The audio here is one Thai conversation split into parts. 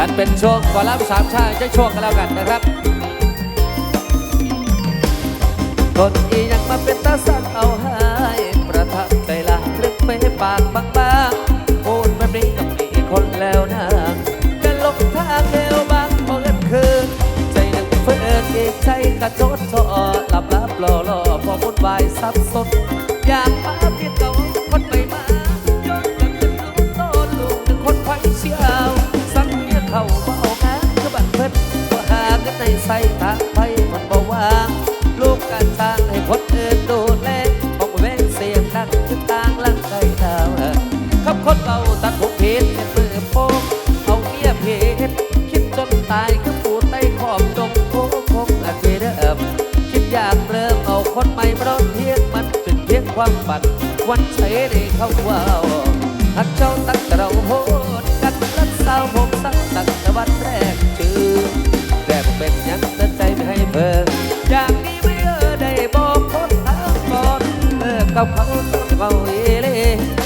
จัดเป็นช่วงก่อนรับสามชาติจะช่วงกันแล้วกันนะครับคนอียังมาเป็นตาสั่งเอาให้ประทับใจละเรื่องเฟปากบางๆพูดแบบนี้กับมีคนแล้วนะกันลงทางเร็วบางเมื่อคืนใจหนึ่งเฟื่อนอีกใจกระโจดซอหลับลับรอรอพอวุ่นวายสับสนอย ในใส่ทางไปมันบ่วางลูกการทางให้คนอื่นดูแลบอกว่าแม่งเสียงดังขึ้นต่างลังใจดาวขับคนเราตัดผมเพชรเป็นมือโป้งเอาเมียเพชรคิดจนตายคือปูไตขอบดงโค้งคงอาจจเริ่มคิดอยากเริ่มเอาคนใหม่มาร้องเพียงมันเป็นเพียงความฝันวันใช้ได้เข้าว่าวหักเจ้าตั้งแต่เราโหดกันรักสาวผม ใจไม่ให้เพิ่งอจากนี้ไม่เออได้บอกคนทั้งหมดเออกับเขาต้องเอาเอเล่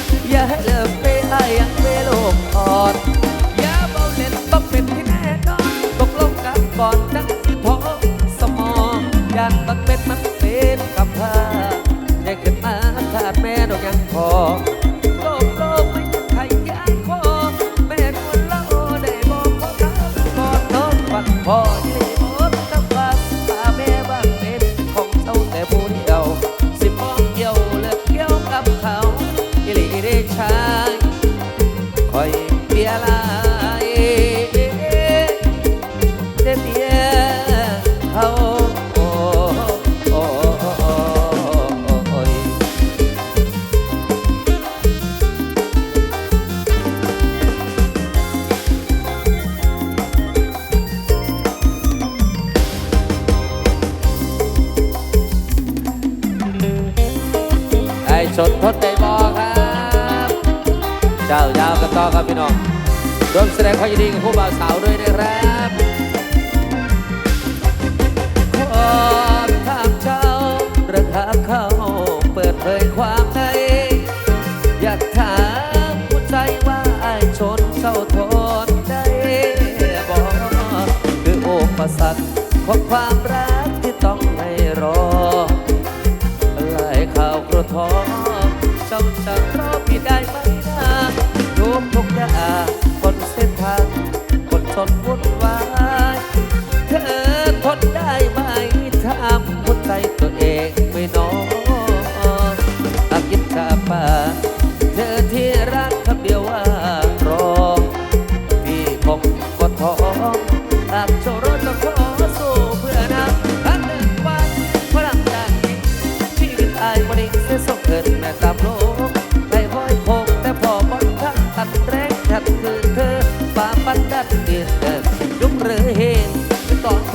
ทนได้บอกคือโอประสักของความรักที่ต้องให้รอไหลข่าวกระท้องเจ้าจะรอพี่ได้ไหมนะทุกทุกอย่างบนเส้นทางคนชนวุ่น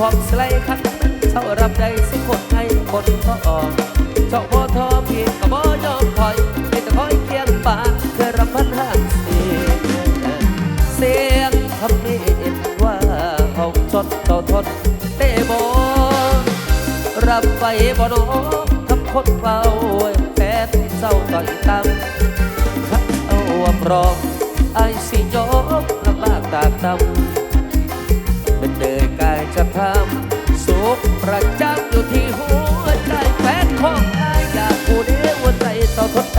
ตอนความสไลด์คันเท่ารับใจสิคนให้คนก็ออกเจ้าพ่อทอพีกับบ่ยอมถอยให้แต่คอยเคียงป่าเพื่อรับพันห่างเสียงเสียงคำนี้ว่าเขาจดเขาทนเตบอรับไปบ่โนคำคนเฝ้าแฟนเจ้าต่อยตามขัดเอาว่าพร้อมไอ้สิยกลำบากตากตำ กายจะทำสุขประจำอยู่ที่หัวใจแฟนของอายอยากผู้เดียวใจต่อทนใจ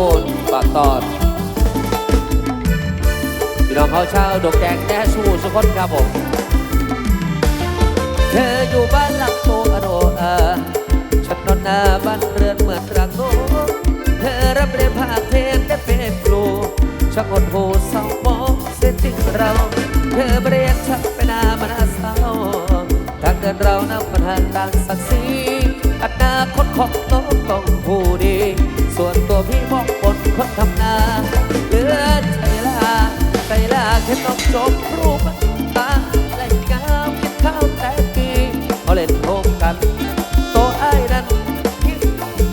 โคนปากตอนพี่น้องเขาเช่าวดกแดงแน่สู้สุกคนครับผมเธออยู่บ้านหลังโตอโนอาฉันนอนหน้าบ้านเรือนเหมือนรังโนเธอรับเรียนภาคเทนได้เป็นครูช่างอดหูเศร้ามองเส้นจริงเรา เธอเรียนชักไปนามานาเศร้าทางเดินเรานับปัญหาต่างศักดิ์ศรี อนาคตของน้องต้องผู้ดี ส่วนตัวพี่มองบคนทำนาเหลือใจลาใจลาแค่ต้องจบรูมันตาและยามกินข้าวแต่กีเขาเล่นโฮมกัน โตไอ้นั้นคิด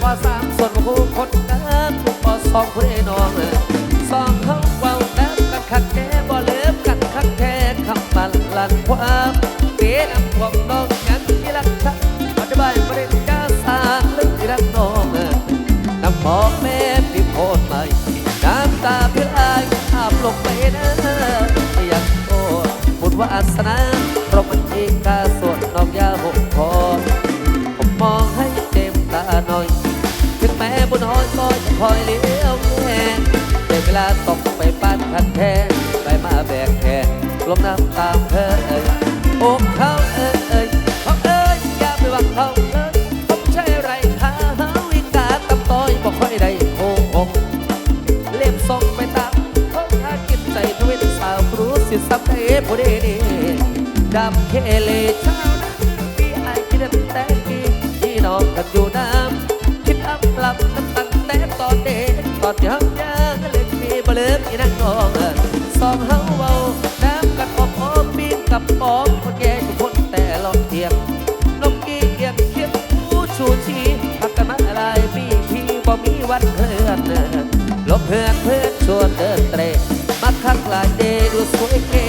ว่าสามส่วนผู้คนนั้นพอสองผู้ได้น้องสอง ลงไม่อยากโทษบุญวาสนาเรามันเอกาส่วนน้องยาหกพอผมมองให้เต็มตาหน่อย ถึงแม้บุญน้อยก็จะคอยเลี้ยวแย่ได้เวลาตกไปปั้นคันแทนไปมาแบกแขนลมน้ำตามเธอเอ่ยโอ้เขาเอ่ยเอ่ยเขาเอ่ยอย่าไปหวังเขา สิสับเอผู้ดีนี่ดำเคเลชาวนาพี่ไอายคิดแต่กี้พี่น้องกันอยู่น้ำคิดอับหลับน้ำตันแต่ตอนเด็กตอนยังยังเล็กมีบเลิกอีนังนองสองเฮาเบาน้ำกันอบอบปีนกับปอม สวยเก๋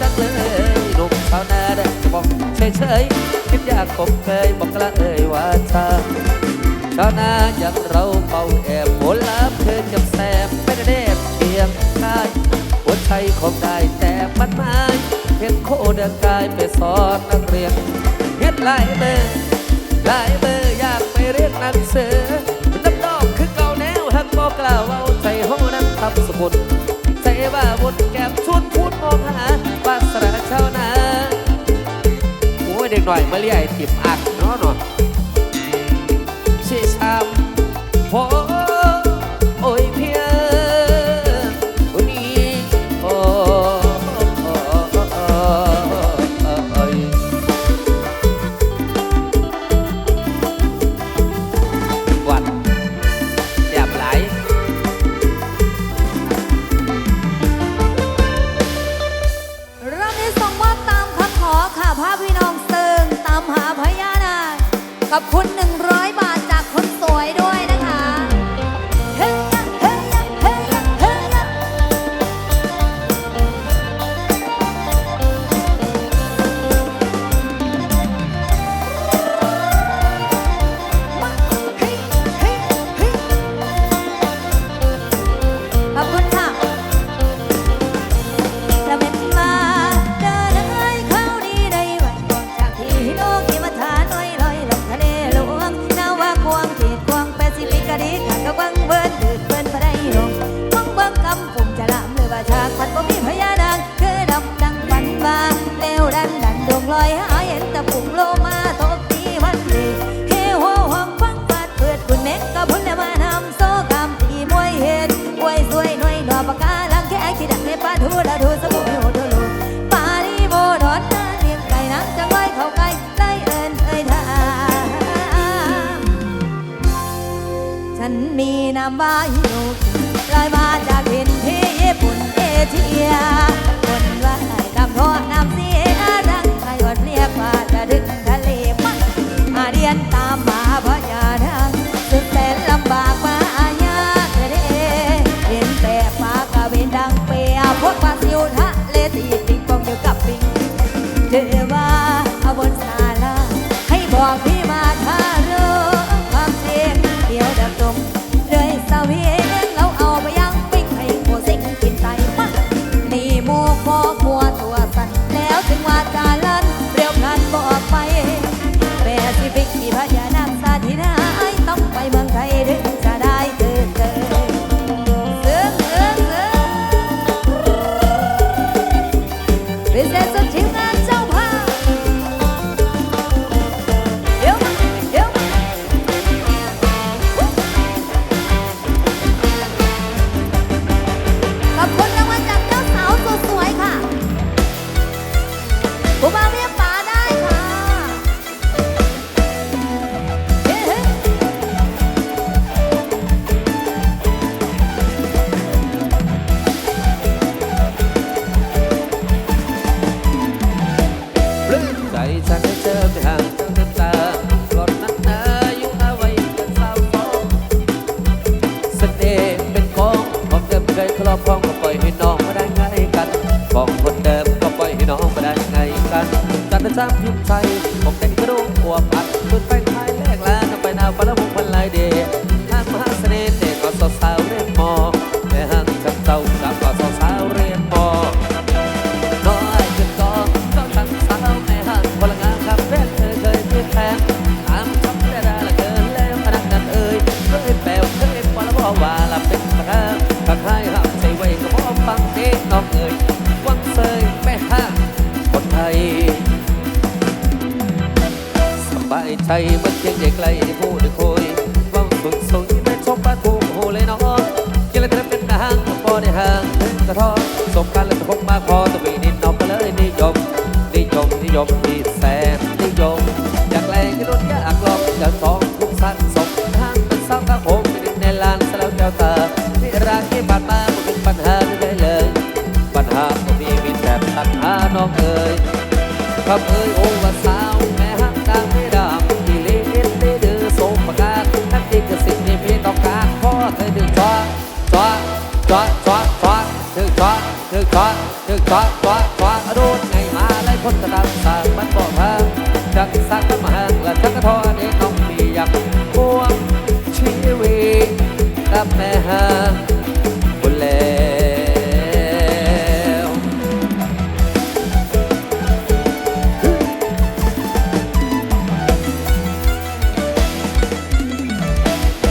จังเลยหนุ่มชาวนาได้บอกเฉยเฉยๆคิดอยากผมเคยบอกละเอ่ยว่าชาชาวนาอย่างเราเป่าแอบผลลัพธ์เธอจับแสบไม่ได้เด็บเพียงกายหัวใจคงได้แต่มันไม้เห็นโคเดินกายไปสอนนักเรียนเฮ็ดหลายเบอร์หลายเบอร์อยากไปเรียนหนังสือน้ำดอกคือเก่าแนวหักบอกกล่าวเอาใจห้องนั้นทำสกุล ว่าบนแก้มชวนพูดมองหาวาสนาชาวนาโอ้ยเด็กหน่อยมาเรียกไอ้ติบอักเนาะเนาะชิชามโอ้ กับคุณหนึ่งามว่าฮิโนกิลอยมาจากถิ่นที่ญี่ปุ่นเอเชียคนว่าไหนตามท่อน้ำเสียดังใครวัดเรียกว่าจะดึงทะเลมาอาเรียนตามมาพญาทางสุดแสนลำบากมายากเดเห็นแต่ปลากระเวนดังเปียพวกปลาซิวทะเลตีปิงปองอยู่กับปิงเทว่าเอา เดิ แล้วจะพกมาคอตัววีนิดนอกก็เลยนิยมนิยมนิยมที่แสนนิยม อยากแรงก็โดนยากลองจะสองทุกสั้นสมทางเป็นสาวตาโคงมในลานสแล้วแก้วตาที่รักที่ผ่านมาไม่เป็นปัญหาไม่ได้เลย ปัญหาก็มีมีแต่ตัญหาน้องเอ๋ยคำเอ๋ยโอ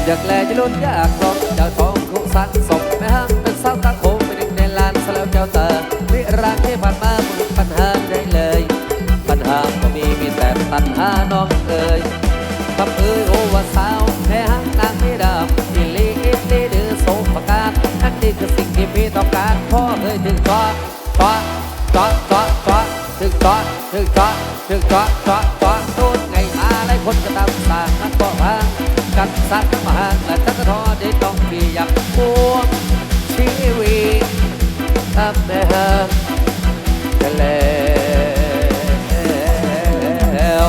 อยากแลจะลุ้นอยากลองเจ้าทองคู่สันสมแม่ห้างเป็นสาวตาโคงไปดึงในลานสแล้วเจ้าเตอวิรังที่ผ่านมาหมดปัญหาได้เลย ปัญหาก็มีมีแต่ตัณหาน้องเอ่ยคำเอ่ยโอว่าสาวแม่ห้างนางไม่ดำทีลีอินลีดื้อโสมประการทั้งนี้คือสิ่งที่พี่ต้องการพ่อเคยถึงจอดจอดจอดจอดจอดถึงจอดถึงจอดถึงจอดจอดจอดโดนไงมาไล่คนกระตำสร้างนั้นบอกว่า กันสัตว์มาหางและทักทอได้ต้องมีอย่างพวงชีวิตทำแม่หางกันแล้ว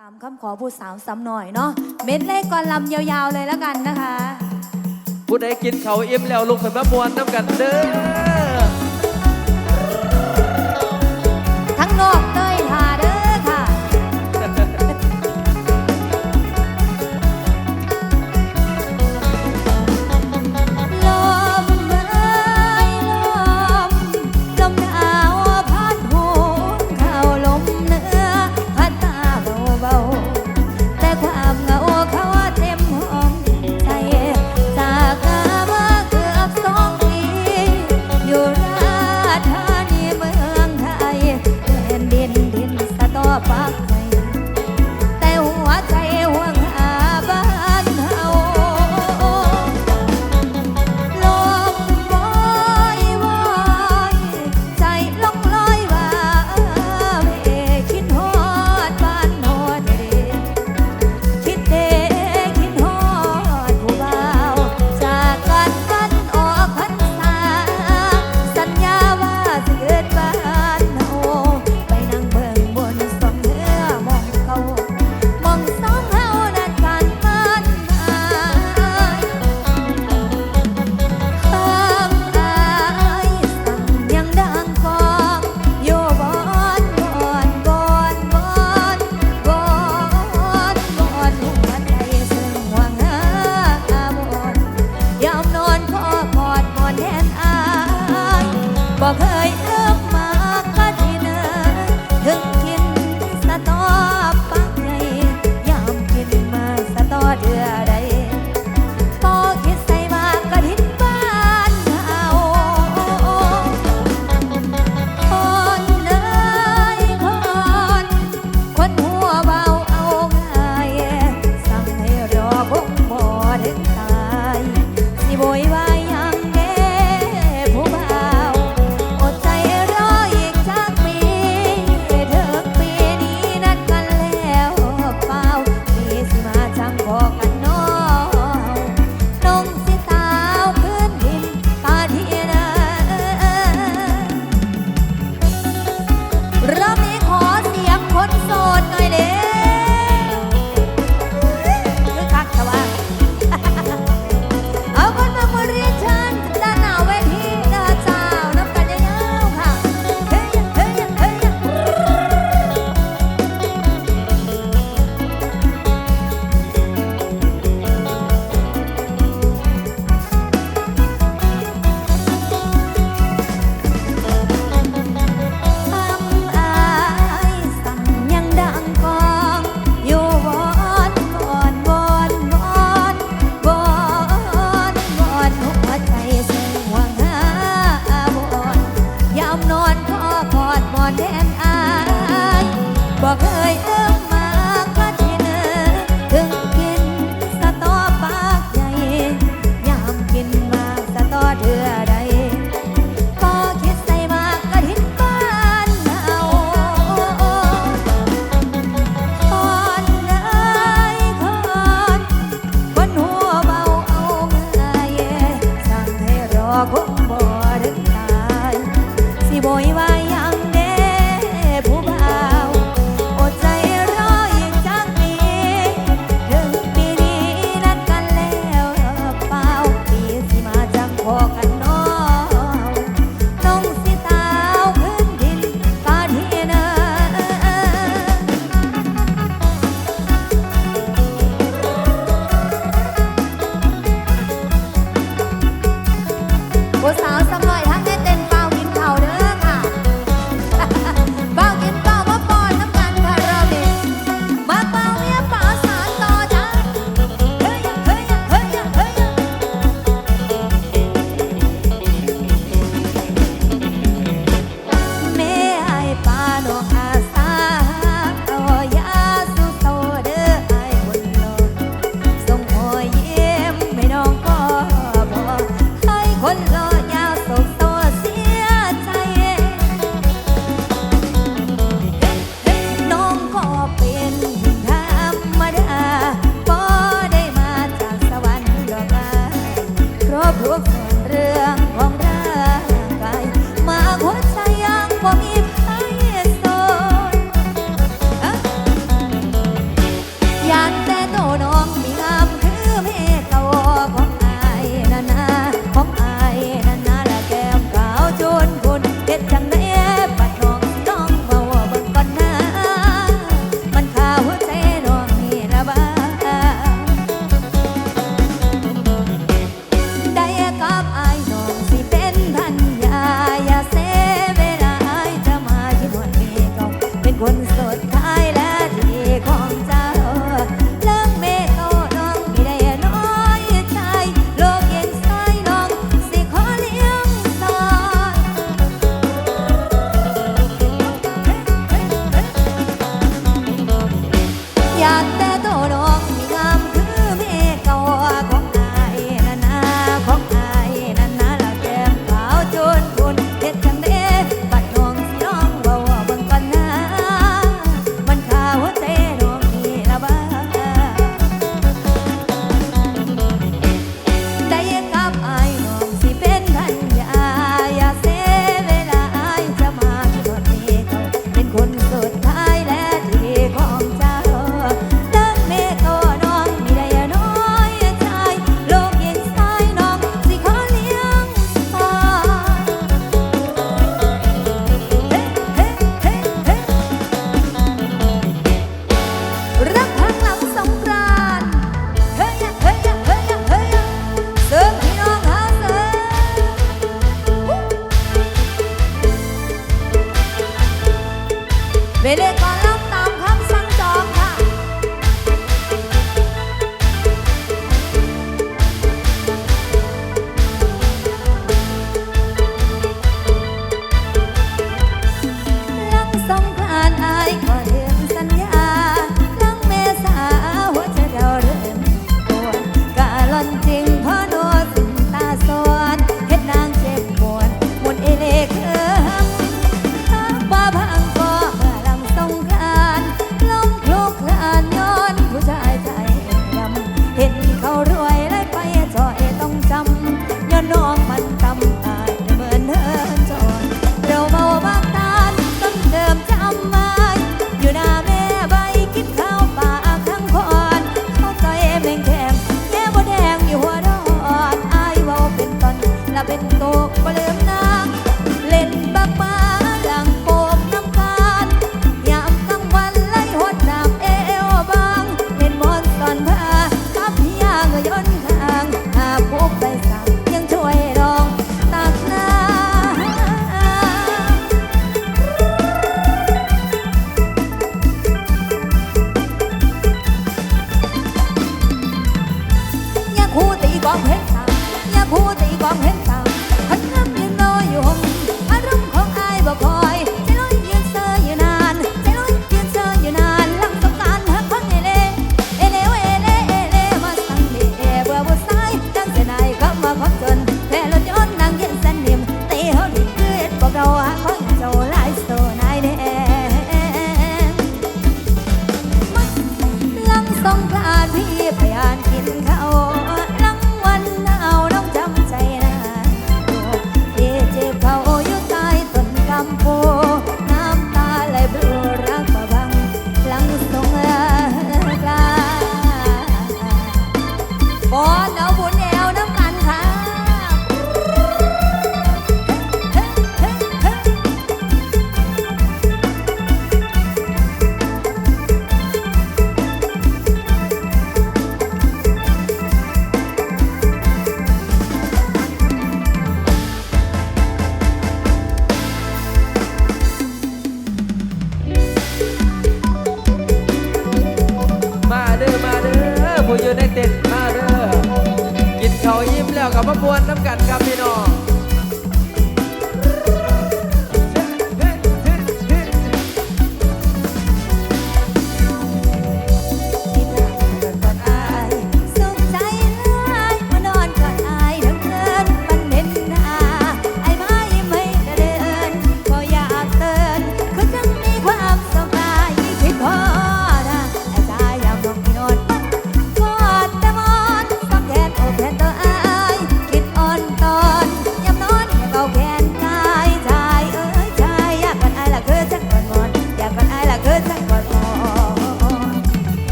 ตามคำขอผู้สาวซ้ำหน่อยเนาะเม็ดเล่ก่อนลำยาวๆเลยแล้วกันนะคะผู้ใดกินเขาอิ่มแล้วลุกขึ้นมามวนน้ำกันเด้อ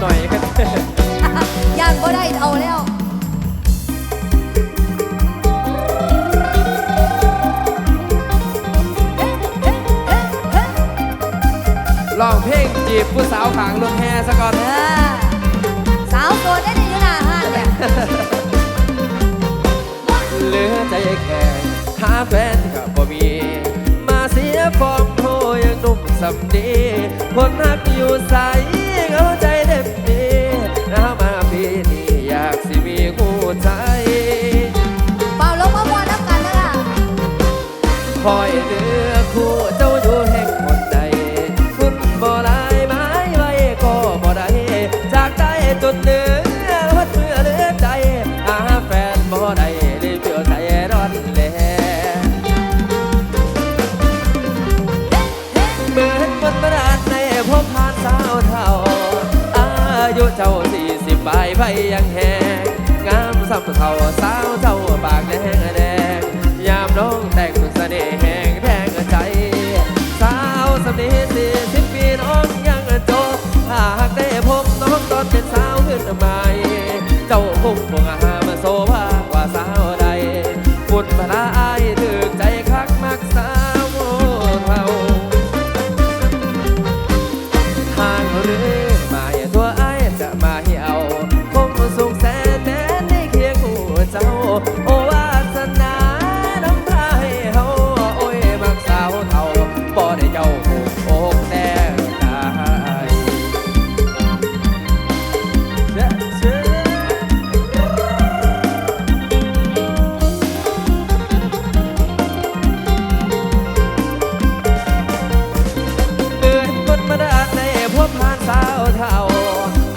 หน่อยกันย่างก็ได้เอาแล้วลองเพลงจีบผู้สาวขางรถแห่ซะก่อนเออสาวโสดได้ในยุนาห้านเนี่ยเหลือใจแค่หาแฟนก็บ่มี มาเสียฟอร์มโทยังหนุ่มสำดีคนนักอยู่ใสเข้าใจ อยเลือคู่เจ้าอยู่แห่งคนใดคุณบ่ได้ไม้ไว้ก็บ่ได้จากใจจนเหลือวัดเมื่อเหลือใจหาแฟนบ่ได้รีบเปลี่ยวใจร้อนแลเหมือนบนประดานในพบผ่านสาวเท่า อายุเจ้าสี่สิบปลายไปยังแหงงามสำเท่า เท่า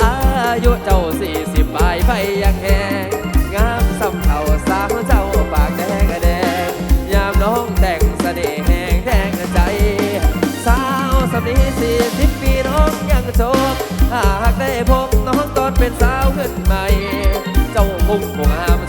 อายุเจ้าสี่สิบปลายไปยังแหงงามสำเท่าสาวเจ้าปากแดงแดง ยามน้องแต่งเสน่ห์แหงแดงใจ สาวสำนีสี่สิบปีน้องยังโชคหากได้พบน้องตอนเป็นสาวขึ้นใหม่ เจ้าคงคงหาม